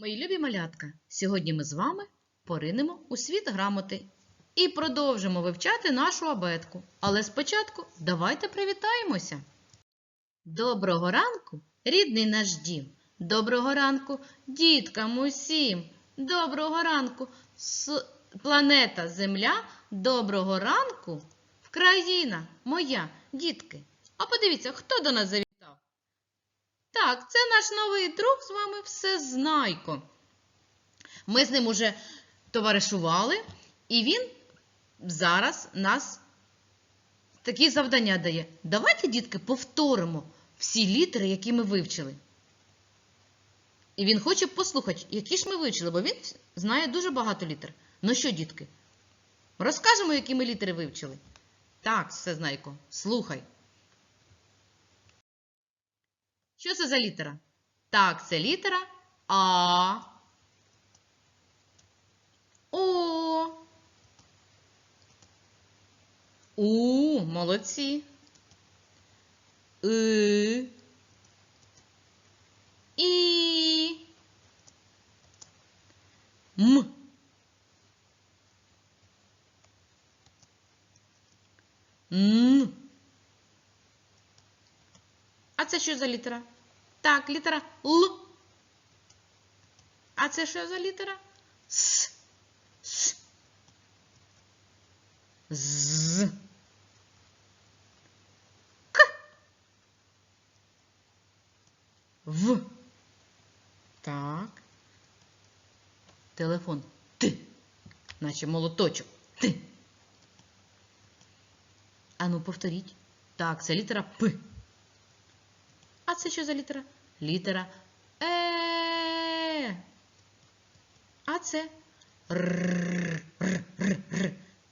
Мої любі малятка, сьогодні ми з вами поринемо у світ грамоти і продовжимо вивчати нашу абетку. Але спочатку давайте привітаємося. Доброго ранку, рідний наш дім. Доброго ранку, діткам усім. Доброго ранку, планета Земля. Доброго ранку, Вкраїна моя, дітки. А подивіться, хто до нас завітав? Так, це наш новий друг з вами Всезнайко. Ми з ним уже товаришували, і він зараз нас такі завдання дає. Давайте, дітки, повторимо всі літери, які ми вивчили. І він хоче послухати, які ж ми вивчили, бо він знає дуже багато літер. Ну що, дітки, розкажемо, які ми літери вивчили? Так, Всезнайко, слухай. Що це за літера? Так, це літера А. О. У. Молодці. И. І. М. Н. А це що за літера? Так, літера Л. А це що за літера? С. С. З. К. В. Так. Телефон Т. Наче молоточок. Т. Ану, повторіть. Так, це літера П. Це що за літера? Літера Е. А це. Р.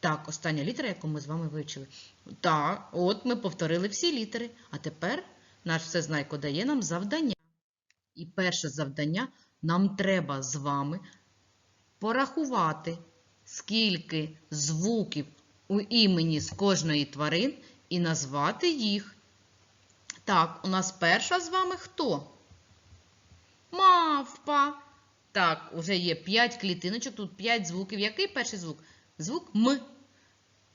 Так, остання літера, яку ми з вами вивчили. Так, от ми повторили всі літери. А тепер наш всезнайко дає нам завдання. І перше завдання нам треба з вами порахувати, скільки звуків у імені з кожної тварин і назвати їх. Так, у нас перша з вами хто? Мавпа. Так, уже є 5 клітиночок, тут 5 звуків. Який перший звук? Звук М.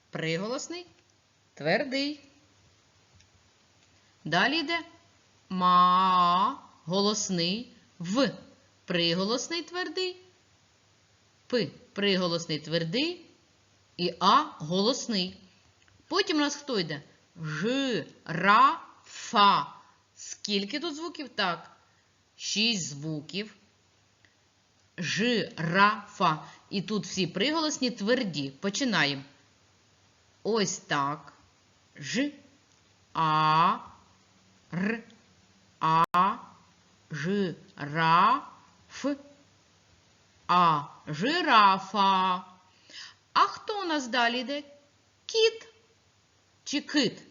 Приголосний, твердий. Далі йде ма, голосний, в. Приголосний твердий, п. Приголосний твердий і а голосний. Потім у нас хто йде? Ж, ра, фа. Скільки тут звуків? Так. Шість звуків. Ж, ра, фа. І тут всі приголосні тверді. Починаємо. Ось так. Ж, а, р, а, ж, ра, ф, а, жирафа. А хто у нас далі йде? Кіт чи кит?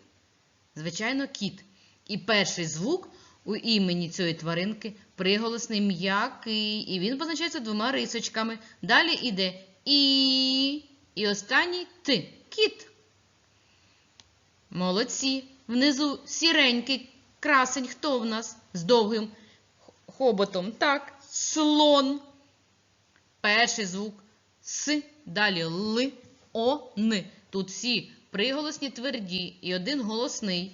Звичайно, кіт. І перший звук у імені цієї тваринки приголосний м'який. І він позначається двома рисочками. Далі йде і. І останній ти. Кіт. Молодці. Внизу сіренький красень. Хто в нас з довгим хоботом? Так, слон. Перший звук С, далі Л, О, Н. Тут всі приголосні тверді і один голосний.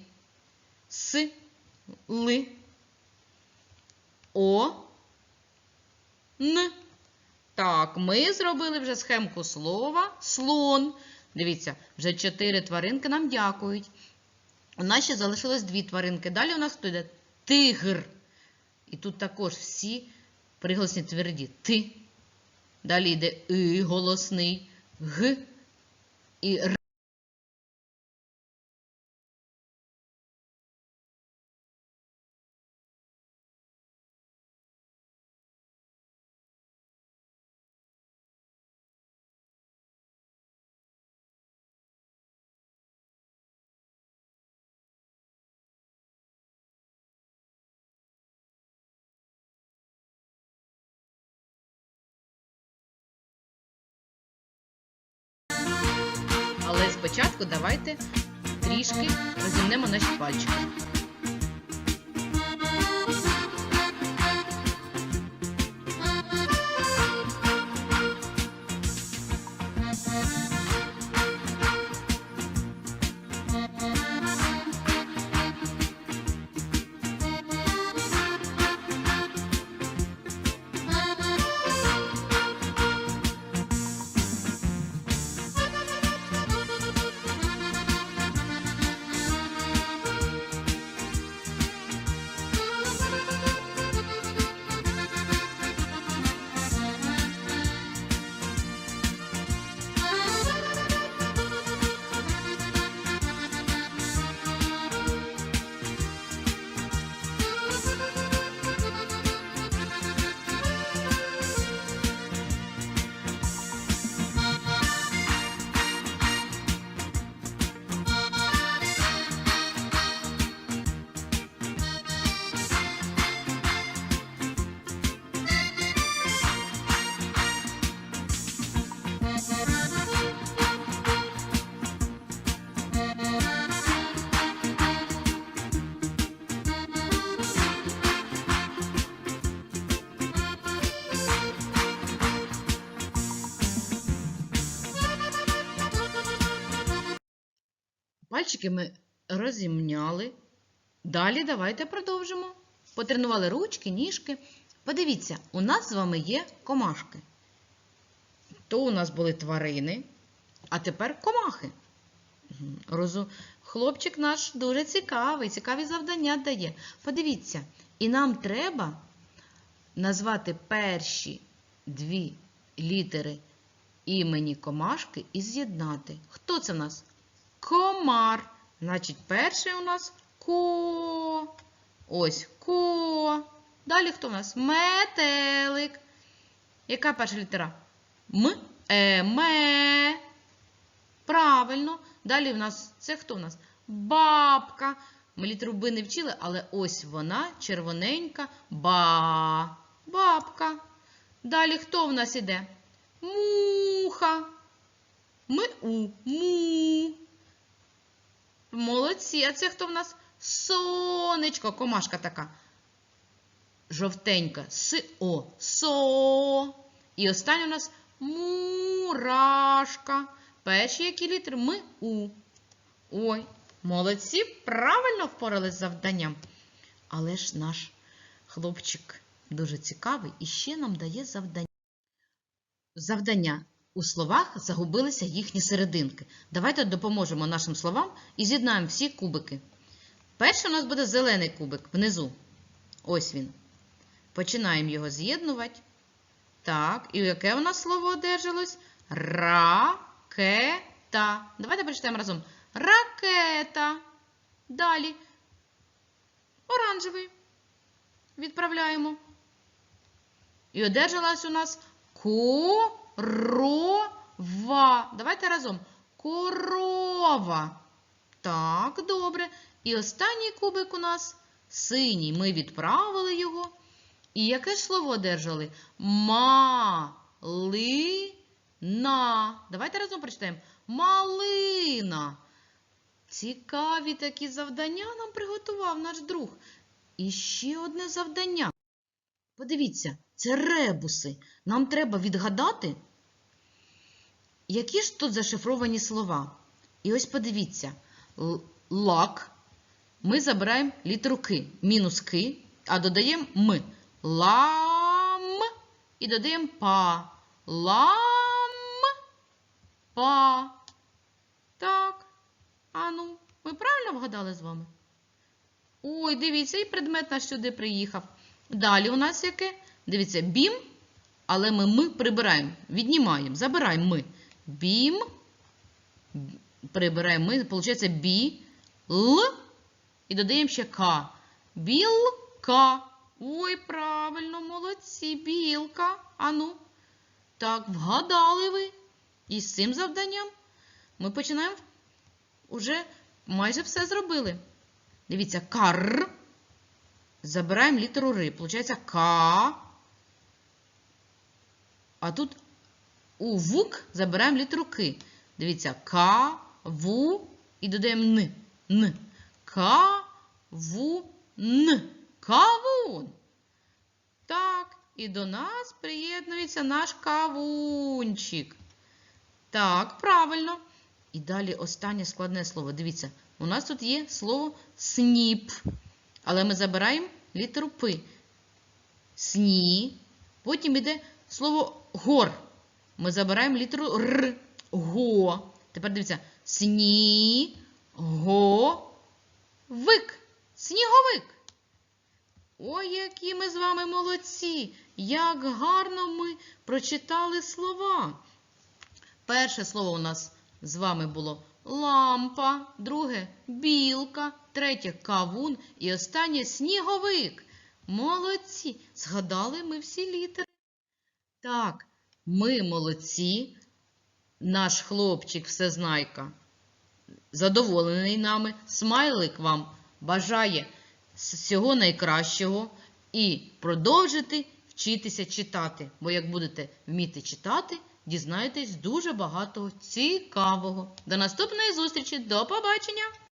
С, Л, О, Н. Так, ми зробили вже схемку слова слон. Дивіться, вже чотири тваринки нам дякують. У нас ще залишилось дві тваринки. Далі у нас хто йде тигр. І тут також всі приголосні тверді. Ти. Далі йде и голосний, г і р. Спочатку давайте трішки розімнемо наші пальчики. Пальчики ми розімняли. Далі давайте продовжимо. Потренували ручки, ніжки. Подивіться, у нас з вами є комашки. То у нас були тварини, а тепер комахи. Розу... Хлопчик наш дуже цікавий, цікаві завдання дає. Подивіться, і нам треба назвати перші дві літери імені комашки і з'єднати. Хто це в нас? Комар. Значить, перший у нас ко. Ось ко. Далі хто у нас? Метелик. Яка перша літера? М, е, ме. Правильно. Далі в нас це хто у нас? Бабка. Ми літеру Б не вчили, але ось вона червоненька. Ба. Бабка. Далі хто в нас іде? Муха. Ми у. Му. Молодці. А це хто в нас? Сонечко. Комашка така. Жовтенька. С-о. Со. І останнє у нас мурашка. Перші які літери? Ми у. Ой, молодці, правильно впорались з завданням. Але ж наш хлопчик дуже цікавий і ще нам дає завдання. Завдання. У словах загубилися їхні серединки. Давайте допоможемо нашим словам і з'єднаємо всі кубики. Перший у нас буде зелений кубик внизу. Ось він. Починаємо його з'єднувати. Так, і яке у нас слово одержалось? Ракета. Давайте прочитаємо разом. Ракета. Далі. Оранжевий. Відправляємо. І одержалась у нас корова. Давайте разом. Корова. Так, добре. І останній кубик у нас синій. Ми відправили його. І яке ж слово одержали? Малина. Давайте разом прочитаємо. Малина. Цікаві такі завдання нам приготував наш друг. І ще одне завдання. Подивіться, це ребуси. Нам треба відгадати, які ж тут зашифровані слова. І ось подивіться, лак. Ми забираємо літеру К, мінус К, а додаємо М. Лам і додаємо па. Лам па. Так. А ну, ми правильно вгадали з вами? Ой, дивіться, і предмет наш сюди приїхав. Далі у нас яке? Дивіться, бім, але ми ми прибираємо, віднімаємо, забираємо ми. Бім. Прибираємо ми, виходить бі, л і додаємо ще к. Білка. Ой, правильно, молодці, білка. Ану. Так, вгадали ви. І з цим завданням ми починаємо уже майже все зробили. Дивіться, кар. Забираємо літеру ри. Получається К. А тут у вук забираємо літеру К. Дивіться, К, Ву і додаємо Н. Н. К, Ву, Н. Кавун. Так, і до нас приєднується наш кавунчик. Так, правильно. І далі останнє складне слово. Дивіться, у нас тут є слово сніп. Але ми забираємо літеру П. Сні. Потім йде слово гор. Ми забираємо літеру Р. Го. Тепер дивіться. Сні. Го. Вик. Сніговик. Ой, які ми з вами молодці! Як гарно ми прочитали слова. Перше слово у нас з вами було лампа, друге білка, третє кавун і останнє сніговик. Молодці! Згадали ми всі літери. Так, ми молодці. Наш хлопчик всезнайка задоволений нами. Смайлик вам бажає всього найкращого і продовжити вчитися читати. Бо як будете вміти читати, дізнаєтесь дуже багато цікавого. До наступної зустрічі, до побачення!